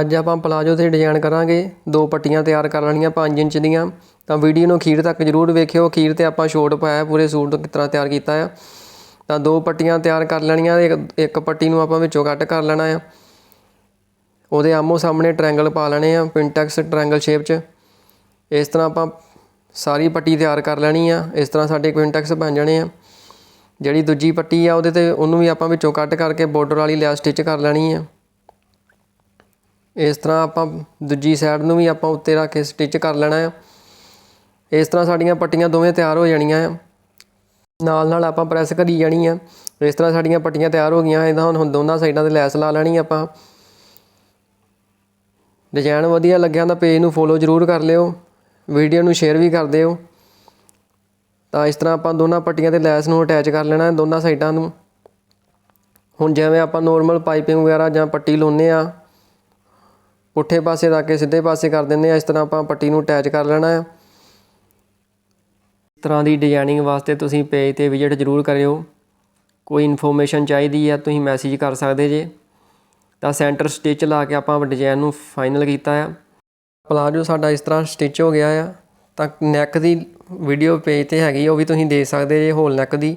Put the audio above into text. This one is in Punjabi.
ਅੱਜ ਆਪਾਂ ਪਲਾਜੋ ਤੇ ਡਿਜ਼ਾਈਨ ਕਰਾਂਗੇ। ਦੋ ਪੱਟੀਆਂ ਤਿਆਰ ਕਰ ਲੈਣੀਆਂ 5 ਇੰਚ ਦੀਆਂ। ਤਾਂ ਵੀਡੀਓ ਨੂੰ ਅਖੀਰ ਤੱਕ ਜਰੂਰ ਵੇਖਿਓ। ਅਖੀਰ ਤੇ ਆਪਾਂ ਸ਼ੋਰਟ ਪਾਇਆ ਪੂਰੇ ਸੂਟ ਕਿਸ ਤਰ੍ਹਾਂ ਤਿਆਰ ਕੀਤਾ ਆ। ਤਾਂ ਦੋ ਪੱਟੀਆਂ ਤਿਆਰ ਕਰ ਲੈਣੀਆਂ ਇੱਕ ਇੱਕ ਪੱਟੀ ਨੂੰ ਆਪਾਂ ਵਿੱਚੋਂ ਕੱਟ ਕਰ ਲੈਣਾ ਆ। ਉਹਦੇ ਆਮੋ ਸਾਹਮਣੇ ਟ੍ਰਾਇੰਗਲ ਪਾ ਲੈਣੇ ਆ ਪਿੰਟੈਕਸ ਟ੍ਰਾਇੰਗਲ ਸ਼ੇਪ 'ਚ। ਇਸ ਤਰ੍ਹਾਂ ਆਪਾਂ ਸਾਰੀ ਪੱਟੀ ਤਿਆਰ ਕਰ ਲੈਣੀ ਆ। ਇਸ ਤਰ੍ਹਾਂ ਸਾਡੇ ਪਿੰਟੈਕਸ ਬਣ ਜਾਣੇ ਆ। ਜਿਹੜੀ ਦੂਜੀ ਪੱਟੀ ਆ, ਉਹਦੇ ਤੇ ਉਹਨੂੰ ਵੀ ਆਪਾਂ ਵਿੱਚੋਂ ਕੱਟ ਕਰਕੇ ਬਾਰਡਰ ਵਾਲੀ ਲੈਸ ਸਟਿਚ ਕਰ ਲੈਣੀ ਆ। ਇਸ ਤਰ੍ਹਾਂ ਆਪਾਂ ਦੂਜੀ ਸਾਈਡ ਨੂੰ ਵੀ ਆਪਾਂ ਉੱਤੇ ਰੱਖ ਕੇ ਸਟਿਚ ਕਰ ਲੈਣਾ ਆ। ਇਸ ਤਰ੍ਹਾਂ ਸਾਡੀਆਂ ਪੱਟੀਆਂ ਦੋਵੇਂ ਤਿਆਰ ਹੋ ਜਾਣੀਆਂ ਆ। ਨਾਲ ਨਾਲ ਆਪਾਂ ਪ੍ਰੈਸ ਕਰੀ ਜਾਣੀ ਆ। ਇਸ ਤਰ੍ਹਾਂ ਸਾਡੀਆਂ ਪੱਟੀਆਂ ਤਿਆਰ ਹੋ ਗਈਆਂ, ਇਹਦਾ ਹੁਣ ਹੁਣ ਦੋਨਾਂ ਸਾਈਡਾਂ ਤੇ ਲੈਸ ਲਾ ਲੈਣੀ ਆਪਾਂ। ਡਿਜ਼ਾਈਨ ਵਧੀਆ ਲੱਗਿਆ ਤਾਂ ਪੇਜ ਨੂੰ ਫੋਲੋ ਜ਼ਰੂਰ ਕਰ ਲਿਓ। ਵੀਡੀਓ ਨੂੰ ਸ਼ੇਅਰ ਵੀ ਕਰ ਦਿਓ। ਤਾਂ ਇਸ ਤਰ੍ਹਾਂ ਆਪਾਂ ਦੋਨਾਂ ਪੱਟੀਆਂ ਤੇ ਲੈਸ ਨੂੰ ਅਟੈਚ ਕਰ ਲੈਣਾ ਦੋਨਾਂ ਸਾਈਡਾਂ ਨੂੰ। ਹੁਣ ਜਿਵੇਂ ਆਪਾਂ ਨੋਰਮਲ ਪਾਈਪਿੰਗ ਵਗੈਰਾ ਜਾਂ ਪੱਟੀ ਲਾਉਂਦੇ ਆ ਪੁੱਠੇ ਪਾਸੇ ਰੱਖ ਕੇ ਸਿੱਧੇ ਪਾਸੇ ਕਰ ਦਿੰਦੇ ਆ, ਇਸ ਤਰ੍ਹਾਂ ਆਪਾਂ ਪੱਟੀ ਨੂੰ ਅਟੈਚ ਕਰ ਲੈਣਾ ਹੈ ਇਸ ਤਰ੍ਹਾਂ ਦੀ ਡਿਜ਼ਾਈਨਿੰਗ ਵਾਸਤੇ ਤੁਸੀਂ ਪੇਜ ਤੇ ਵਿਜ਼ਿਟ ਜ਼ਰੂਰ ਕਰਿਓ। ਕੋਈ ਇਨਫੋਰਮੇਸ਼ਨ ਚਾਹੀਦੀ ਆ, ਤੁਸੀਂ ਮੈਸੇਜ ਕਰ ਸਕਦੇ ਜੇ। ਤਾਂ ਸੈਂਟਰ ਸਟਿਚ ਲਾ ਕੇ ਆਪਾਂ ਡਿਜ਼ਾਈਨ ਨੂੰ ਫਾਈਨਲ ਕੀਤਾ ਆ। ਪਲਾਜੋ ਸਾਡਾ ਇਸ ਤਰ੍ਹਾਂ ਸਟਿਚ ਹੋ ਗਿਆ ਆ, ਤਾਂ ਨੈਕ ਦੀ ਵੀਡੀਓ ਪੇਜ ਤੇ ਹੈਗੀ ਉਹ ਵੀ ਤੁਸੀਂ ਦੇਖ ਸਕਦੇ ਜੇ ਹੋਲ ਨੈਕ ਦੀ।